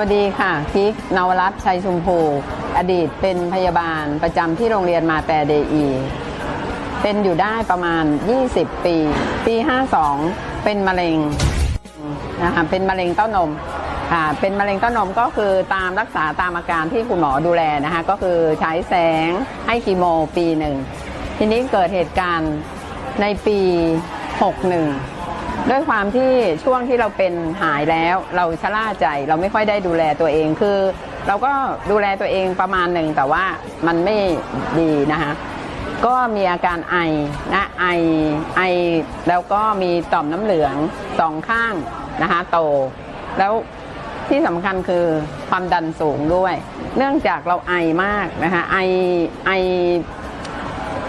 วัสดีค่ะกิ๊กนวรัตชัยชุมพูอดีตเป็นพยาบาลประจำที่โรงเรียนมาแต่เดอี เป็นอยู่ได้ประมาณ 20 ปี ปี 52 เป็นมะเร็งนะคะเป็นมะเร็งเต้านมค่ะเป็นมะเร็งเต้านมก็คือตามรักษาตามอาการที่คุณหมอดูแลนะคะก็คือใช้แสงให้คีโมปีหนึ่ง ทีนี้เกิดเหตุการณ์ในปี 61 ด้วยความที่ช่วงที่เราเป็นหายแล้วเราชะล่าใจเราไม่ค่อยได้ดูแลตัวเองคือ เราก็ดูแลตัวเองประมาณหนึ่งแต่ว่ามันไม่ดีนะคะก็มีอาการไอนะไอไอแล้วก็มีต่อมน้ำเหลืองสองข้างนะคะโต แล้วที่สำคัญคือความดันสูงด้วย เนื่องจากเราไอมากนะคะไอไอ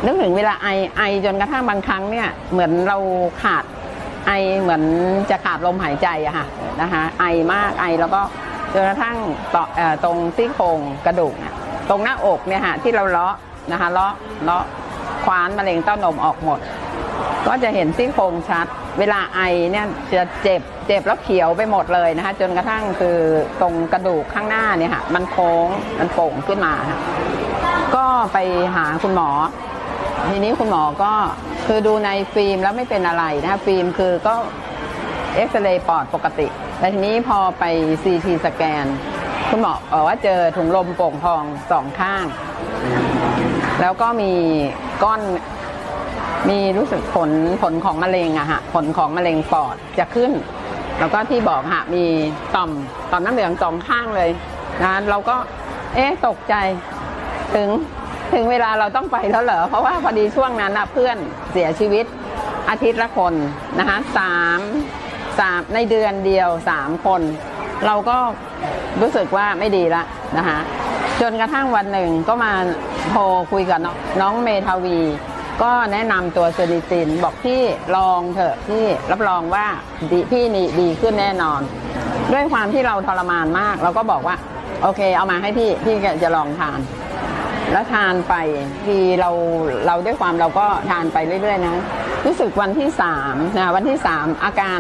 นึกถึงเวลาไอไอจนกระทั่งบางครั้งเนี่ยเหมือนเราขาด ไอเหมือนจะขาดลมหายใจอะค่ะนะคะไอมากไอแล้วก็จนกระทั่งต่อตรงซี่โครงกระดูกเนี่ยตรงหน้าอกเนี่ยฮะที่เราเลาะนะคะเลาะเลาะคว้านมะเร็งเต้านมออกหมด ก็จะเห็นซี่โครงชัด เวลาไอเนี่ยจะเจ็บเจ็บแล้วเขียวไปหมดเลยนะคะจนกระทั่งคือตรงกระดูกข้างหน้าเนี่ยค่ะมันโค้งมันโป่งขึ้นมา ก็ไปหาคุณหมอ ทีนี้คุณหมอก็ คือดูในฟิล์มแล้วไม่เป็นอะไรนะคะฟิล์มคือก็เอ็กซเรย์ปอดปกติ แต่ทีนี้พอไปซีทีสแกนคุณหมอบอกว่าเจอถุงลมโป่งพองสองข้าง แล้วก็มีก้อนมีรู้สึกผลผลของมะเร็งอะฮะผลของมะเร็งปอดจะขึ้น แล้วก็ที่บอกฮะมีต่อมต่อมน้ำเหลืองสองข้างเลยนะเราก็เอ๊ะตกใจถึง ถึงเวลาเราต้องไปแล้วเหรอ เพราะว่าพอดีช่วงนั้นนะเพื่อนเสียชีวิตอาทิตย์ละคนนะคะสามสามในเดือนเดียวสามคน เราก็รู้สึกว่าไม่ดีละนะคะจนกระทั่งวันหนึ่งก็มาโทรคุยกับน้องน้องเมทาวี ก็แนะนำตัวเซริตินบอกพี่ลองเถอะพี่รับรองว่าดีพี่นี่ดีขึ้นแน่นอน ด้วยความที่เราทรมานมาก เราก็บอกว่า โอเค เอามาให้พี่ พี่จะลองทาน แล้วทานไปทีเราเราด้วยความเราก็ทานไปเรื่อย ๆ นะรู้สึกวันที่สามนะวันที่สามอาการ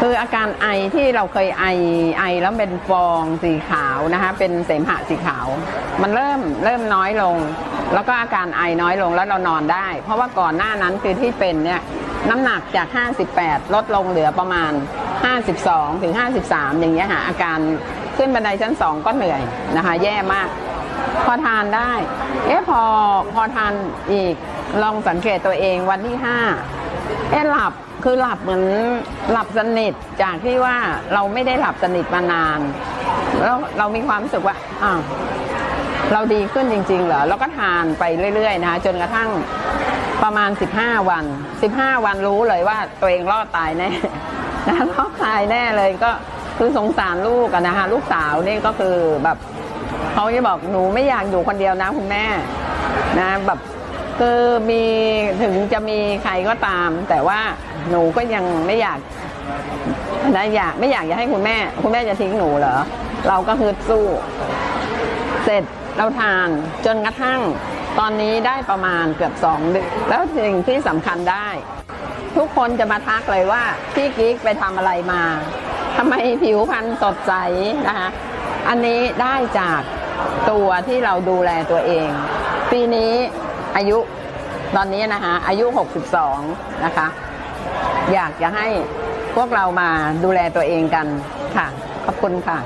คืออาการไอที่เราเคยไอไอแล้วเป็นฟองสีขาวนะคะเป็นเสมหะสีขาว มันเริ่มเริ่มน้อยลง แล้วก็อาการไอน้อยลงแล้วเรานอนได้ เพราะว่าก่อนหน้านั้นคือที่เป็นเนี่ยน้ำหนักจาก 58 ลดลงเหลือประมาณ 52ถึง53 อย่างเงี้ยค่ะอาการขึ้นบันไดชั้น 2 ก็เหนื่อยนะคะ แย่มาก พอทานได้ เอ๊ะพอพอทานอีกลองสังเกตตัวเองวันที่ห้าเอ๊ะหลับคือหลับเหมือนหลับสนิทจากที่ว่าเราไม่ได้หลับสนิทมานาน แล้วเรามีความรู้สึกว่าอ้าวเราดีขึ้นจริง ๆ เหรอแล้วก็ทานไปเรื่อย ๆ นะคะจนกระทั่งประมาณ 15 วัน 15 วันรู้เลยว่าตัวเองรอดตายแน่นะรอดตายแน่เลยก็คือสงสารลูกนะคะลูกสาวนี่ก็คือแบบ เขาจะบอกหนูไม่อยากอยู่คนเดียวนะคุณแม่นะแบบคือมีถึงจะมีใครก็ตาม แต่ว่าหนูก็ยังไม่อยากนะอยากไม่อยากจะให้คุณแม่ คุณแม่จะทิ้งหนูเหรอเราก็คือสู้ เสร็จเราทานจนกระทั่งตอนนี้ได้ประมาณเกือบสองเดือนแล้วสิ่งที่สำคัญได้ ทุกคนจะมาทักเลยว่าพี่กิ๊กไปทำอะไรมาทำไมผิวพรรณสดใสนะคะ อันนี้ได้จาก ตัวที่เราดูแลตัวเอง ปีนี้อายุตอนนี้นะคะอายุ 62 นะคะ อยากจะให้พวกเรามาดูแลตัวเองกันค่ะ ขอบคุณค่ะ